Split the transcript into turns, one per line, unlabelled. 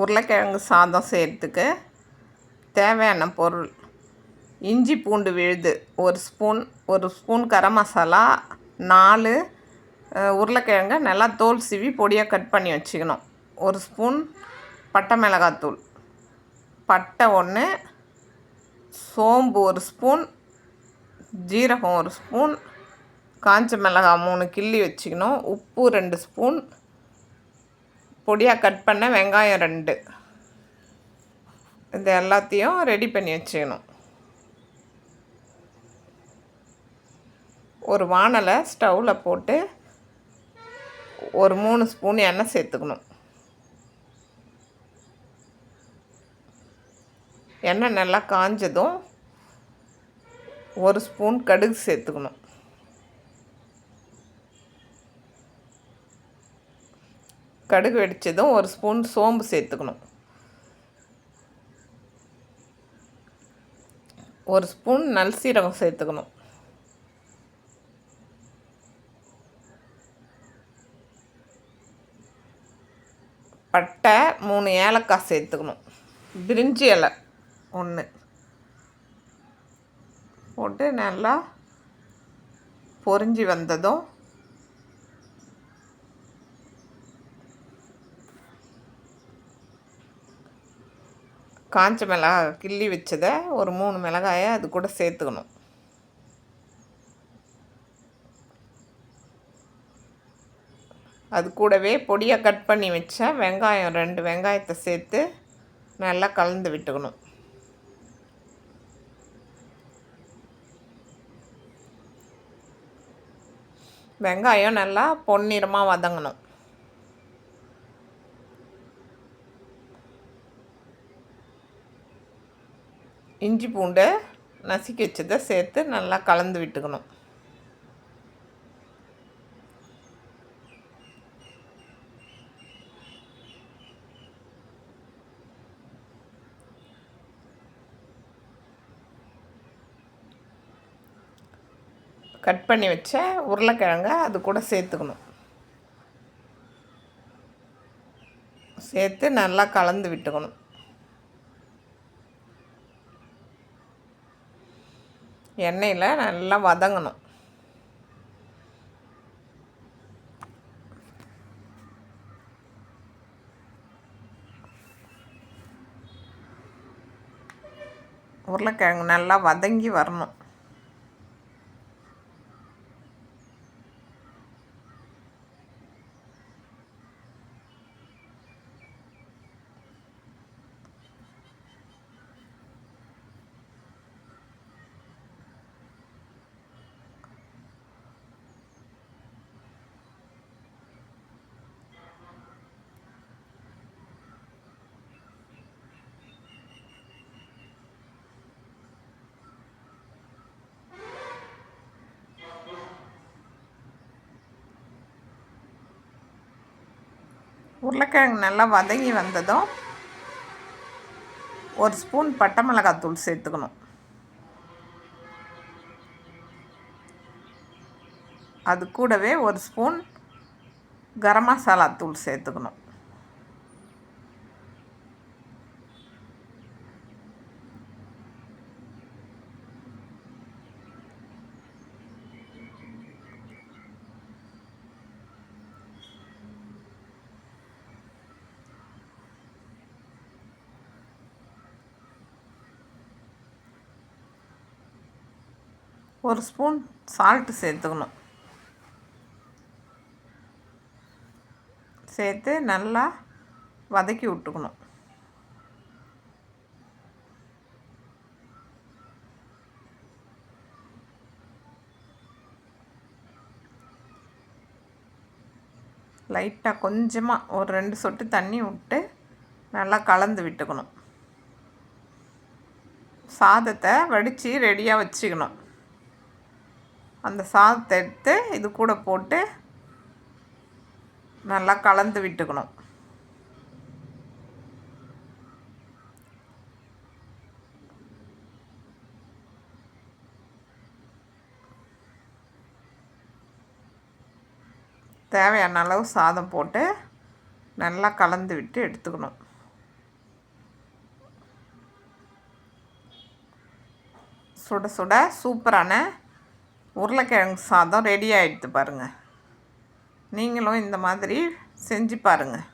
உருளைக்கிழங்கு சாதம் செய்கிறதுக்கு தேவையான பொருள். இஞ்சி பூண்டு விழுது ஒரு ஸ்பூன் ஒரு ஸ்பூன் கரம் மசாலா நாலு உருளைக்கிழங்க நல்லா தோல் சீவி பொடியாக கட் பண்ணி வச்சுக்கணும். ஒரு ஸ்பூன் பட்டை மிளகாத்தூள். பட்டை ஒன்று சோம்பு ஒரு ஸ்பூன் ஜீரகம் ஒரு ஸ்பூன் காஞ்ச மிளகாய் மூணு கிள்ளி வச்சுக்கணும். உப்பு ரெண்டு ஸ்பூன் பொடியாக கட் பண்ண வெங்காயம் ரெண்டு. இது எல்லாத்தையும் ரெடி பண்ணி வச்சுக்கணும். ஒரு வானலை ஸ்டவ்வில் போட்டு ஒரு மூணு ஸ்பூன் எண்ணெய் சேர்த்துக்கணும். எண்ணெய் நல்லா காஞ்சதும் ஒரு ஸ்பூன் கடுகு சேர்த்துக்கணும். கடுகு வெடித்ததும் ஒரு ஸ்பூன் சோம்பு சேர்த்துக்கணும். ஒரு ஸ்பூன் நல் சீரகம் சேர்த்துக்கணும். பட்டை மூணு ஏலக்காய் சேர்த்துக்கணும். பிரிஞ்சி இலை ஒன்று போட்டு நல்லா பொறிஞ்சி வந்ததும் காஞ்ச மிளகாய் கிள்ளி வச்சதை ஒரு மூணு மிளகாயை அது கூட சேர்த்துக்கணும். அது கூடவே பொடியாக கட் பண்ணி வச்ச வெங்காயம் ரெண்டு வெங்காயத்தை சேர்த்து நல்லா கலந்து விட்டுக்கணும். வெங்காயம் நல்லா பொன்னிறமாக வதங்கணும். இஞ்சி பூண்டை நசுக்கி வச்சதை சேர்த்து நல்லா கலந்து விட்டுக்கணும். கட் பண்ணி வச்ச உருளைக்கிழங்க அது கூட சேர்த்துக்கணும். சேர்த்து நல்லா கலந்து விட்டுக்கணும். எண்ணெயில் நல்லா வதங்கணும். உருளைக்கிழங்கு நல்லா வதங்கி வரணும். உருளைக்கிழங்கு நல்லா வதங்கி வந்ததும் ஒரு ஸ்பூன் பட்டை மிளகாத்தூள் சேர்த்துக்கணும். அது கூடவே ஒரு ஸ்பூன் கரம் மசாலா தூள் சேர்த்துக்கணும். ஒரு ஸ்பூன் சால்ட்டு சேர்த்துக்கணும். சேர்த்து நல்லா வதக்கி விட்டுக்கணும். லைட்டாக கொஞ்சமாக ஒரு ரெண்டு சொட்டு தண்ணி விட்டு நல்லா கலந்து விட்டுக்கணும். சாதத்தை வடித்து ரெடியாக வச்சுக்கணும். அந்த சாதத்தை எடுத்து இது கூட போட்டு நல்லா கலந்து விட்டுக்கணும். தேவையான அளவு சாதம் போட்டு நல்லா கலந்து விட்டு எடுத்துக்கணும். சுட சுட சூப்பரான உருளைக்கிழங்கு சாதம் ரெடி ஆகிடுது பாருங்கள் நீங்களும் இந்த மாதிரி செஞ்சு பாருங்கள்